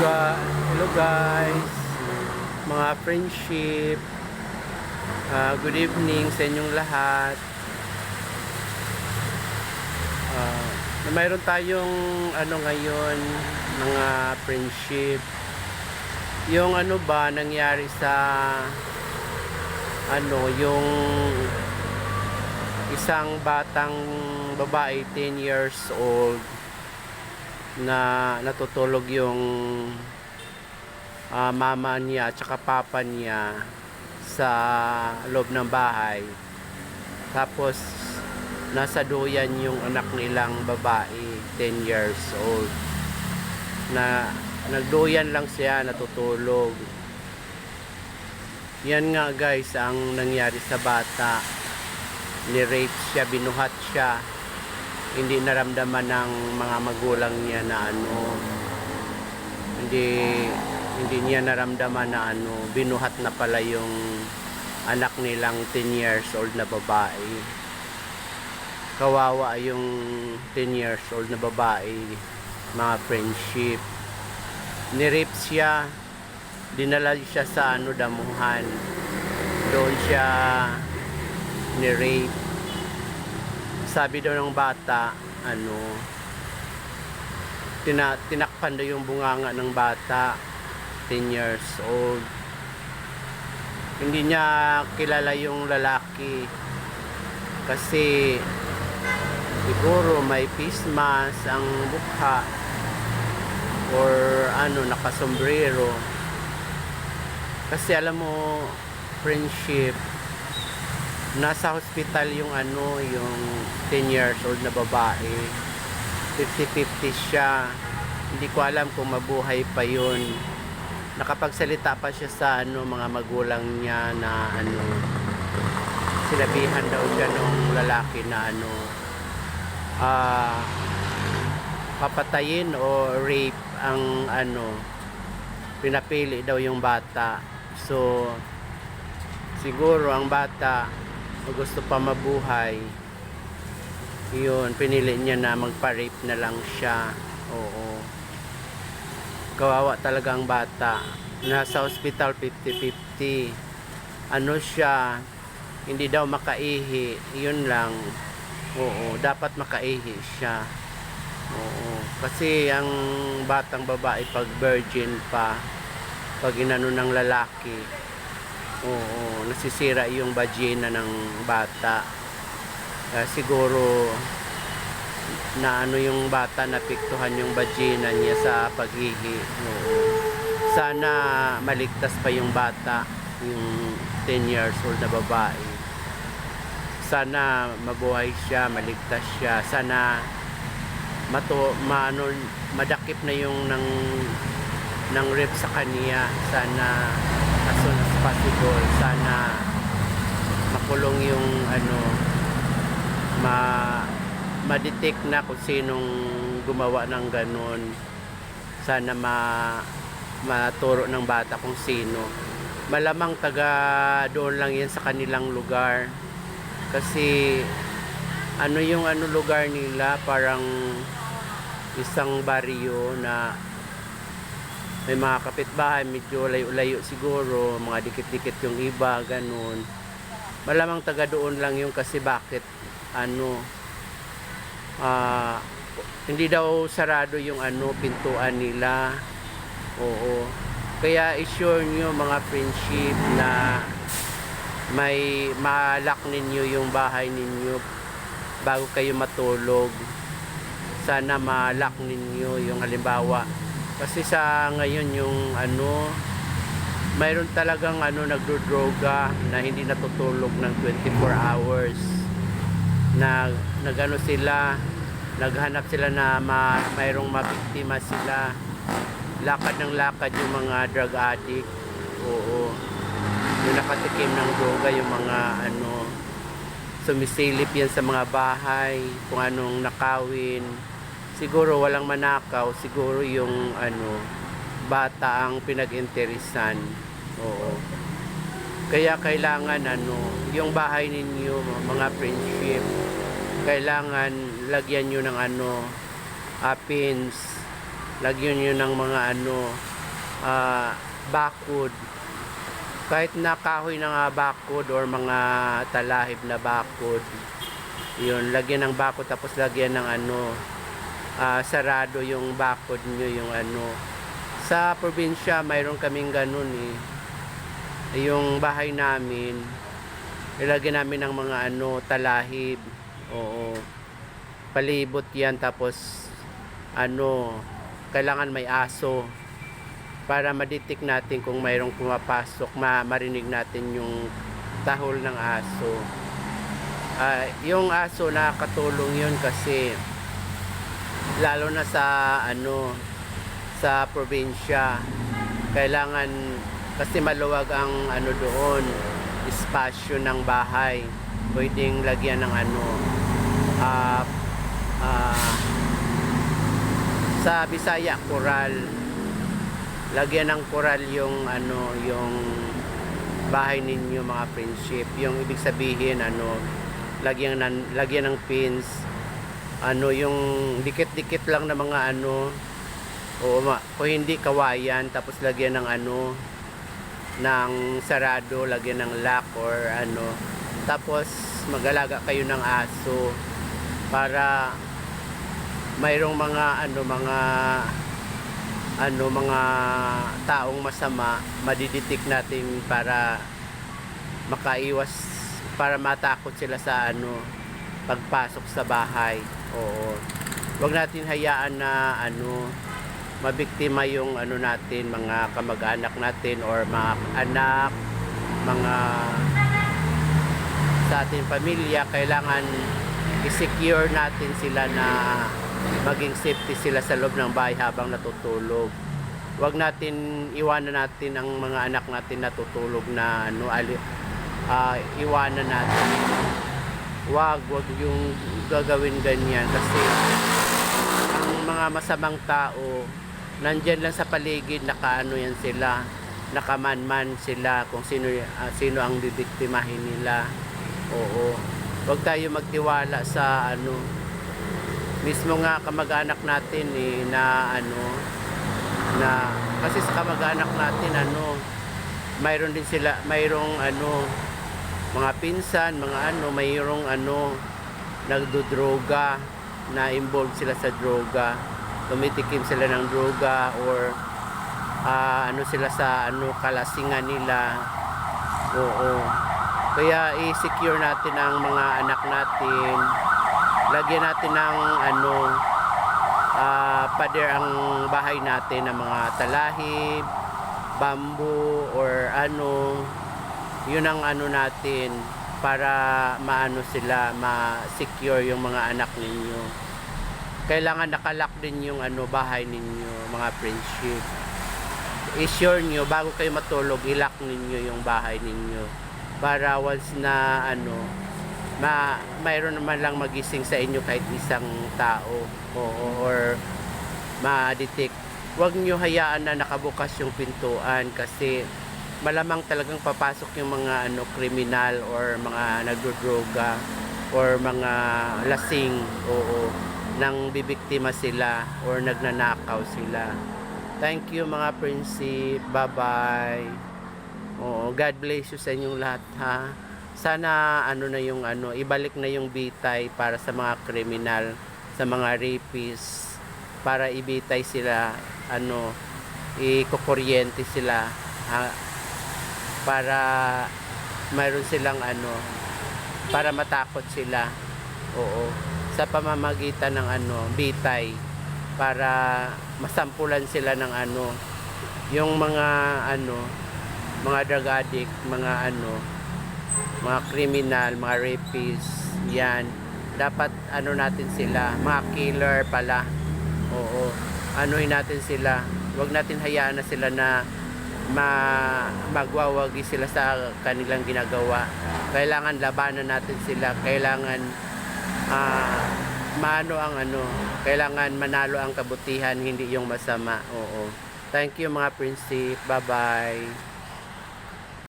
ga hello guys. Mga friendship. Ah, good evening sa inyong lahat. Ah, na mayroon tayong ano ngayon mga friendship. Yung ano ba nangyari sa ano yung isang batang babae 10 years old na natutulog yung ah, mama niya at saka papa niya sa loob ng bahay. Tapos nasa duyan yung anak nilang babae, 10 years old. Na nagduyan lang siya, natutulog. Yan nga guys ang nangyari sa bata. Ni-rape siya, binuhat siya hindi naramdaman ng mga magulang niya na ano hindi hindi niya naramdaman na ano binuhat na pala yung anak nilang 10 years old na babae. Kawawa yung 10 years old na babae mga friendship. Ni-rape siya dinala siya sa ano damuhan. Doon siya ni-rape sabi daw ng bata, ano, tina, tinakpan daw yung bunganga ng bata, 10 years old. Hindi niya kilala yung lalaki kasi siguro may face mask ang mukha or ano, nakasombrero. Kasi alam mo, friendship, nasa hospital yung ano, yung 10 years old na babae. 50-50 siya. Hindi ko alam kung mabuhay pa yun. Nakapagsalita pa siya sa ano, mga magulang niya na ano, sinabihan daw siya nung lalaki na ano, ah, papatayin o rape ang ano, pinapili daw yung bata. So, siguro ang bata o gusto pa mabuhay yun pinili niya na magpa-rape na lang siya. Oo. Kawawa talaga ang bata. Nasa hospital 50-50 ano siya hindi daw makaihi. Yun lang. Oo dapat makaihi siya. Oo. Kasi ang batang babae pag virgin pa pag inano ng lalaki Oo, nasisira yung vagina ng bata. Kaya siguro na ano yung bata napiktuhan yung vagina niya sa paghihi. Oo. Sana maligtas pa yung bata, yung 10 years old na babae. Sana mabuhay siya, maligtas siya. Sana mato, maano, madakip na yung ng ng rib sa kanya. Sana as soon as possible. Sana makulong yung ano ma ma-detect na kung sinong gumawa ng ganun. Sana ma maturo ng bata kung sino. Malamang taga doon lang yan sa kanilang lugar. Kasi ano yung ano lugar nila? Parang isang baryo na may mga kapitbahay, medyo layo-layo siguro, mga dikit-dikit yung iba, ganun. Malamang taga doon lang yung kasi bakit, ano, ah, hindi daw sarado yung ano, pintuan nila. Oo. Kaya i-sure nyo mga friendship na may malak ninyo yung bahay ninyo bago kayo matulog. Sana malak ninyo yung halimbawa kasi sa ngayon yung ano, mayroon talagang ano nagdodroga na hindi natutulog ng 24 hours. Na nagano sila, naghanap sila na ma, mayroong mabiktima sila. Lakad ng lakad yung mga drug addict. Oo. Yung nakatikim ng droga yung mga ano sumisilip yan sa mga bahay, kung anong nakawin, siguro walang manakaw, siguro yung ano, bata ang pinag-interesan. Oo. Kaya kailangan ano, yung bahay ninyo, mga friendship, kailangan lagyan nyo ng ano, uh, lagyan nyo ng mga ano, ah, bakod. Kahit na kahoy na nga bakod or mga talahib na bakod. Yun, lagyan ng bakod tapos lagyan ng ano, ah, sarado yung bakod nyo, yung ano. Sa probinsya, mayroon kaming ganun eh. Yung bahay namin, ilagyan namin ng mga ano, talahib. Oo. Palibot yan tapos ano, kailangan may aso para ma-detect natin kung mayroong pumapasok, ma marinig natin yung tahol ng aso. Ah, yung aso nakakatulong yun kasi lalo na sa ano sa probinsya. Kailangan kasi maluwag ang ano doon. Espasyo ng bahay. Pwedeng lagyan ng ano ah ah, sa Bisaya koral lagyan ng koral yung ano yung bahay ninyo mga friendship. Yung ibig sabihin ano lagyan ng lagyan ng pins ano yung dikit-dikit lang na mga ano. O ma, kung hindi kawayan tapos lagyan ng ano ng sarado lagyan ng lock or ano. Tapos magalaga kayo ng aso para mayroong mga ano mga ano mga taong masama madiditik natin para makaiwas para matakot sila sa ano pagpasok sa bahay oo wag natin hayaan na ano mabiktima yung ano natin mga kamag-anak natin or mga anak mga sa ating pamilya kailangan i-secure natin sila na maging safety sila sa loob ng bahay habang natutulog. Huwag natin iwanan natin ang mga anak natin natutulog na ano ali, ah, iwanan natin. Huwag, huwag yung gagawin ganyan. Kasi ang mga masamang tao nandyan lang sa paligid nakaano yan sila nakamanman sila kung sino ah, sino ang bibiktimahin nila. Oo. Huwag tayo magtiwala sa ano mismo nga kamag-anak natin eh, na ano na kasi sa kamag-anak natin ano mayroon din sila mayroong ano mga pinsan mga ano mayroong ano nagdodroga na involved sila sa droga. Tumitikim sila ng droga or ah, ano sila sa ano kalasingan nila. Oo. Kaya i-secure natin ang mga anak natin. Lagyan natin ng ano ah pader ang bahay natin ng mga talahib bamboo or ano yun ang ano natin para maano sila ma-secure yung mga anak ninyo. Kailangan nakalak din yung ano bahay ninyo mga friendship. I-sure nyo bago kayo matulog ilak ninyo yung bahay ninyo. Para once na ano ma mayroon naman lang magising sa inyo kahit isang tao. O or ma-detect. Huwag nyo hayaan na nakabukas yung pintuan kasi malamang talagang papasok yung mga ano kriminal or mga nagdodroga or mga lasing oo nang bibiktima sila or nagnanakaw sila. Thank you mga prinsip bye bye oo God bless you sa inyong lahat ha? Sana ano na yung ano ibalik na yung bitay para sa mga kriminal sa mga rapists para ibitay sila ano ikukuryente sila ha, para mayroon silang ano para matakot sila oo sa pamamagitan ng ano bitay para masampulan sila ng ano yung mga ano mga drug addict mga ano mga criminal, mga rapists, yan. Dapat ano natin sila, mga killer pala. Oo. Anuhin natin sila. Huwag natin hayaan na sila na ma magwawagi sila sa kanilang ginagawa. Kailangan labanan natin sila. Kailangan ah maano ang ano, kailangan manalo ang kabutihan, hindi yung masama. Oo. Thank you mga prinsip. Bye-bye.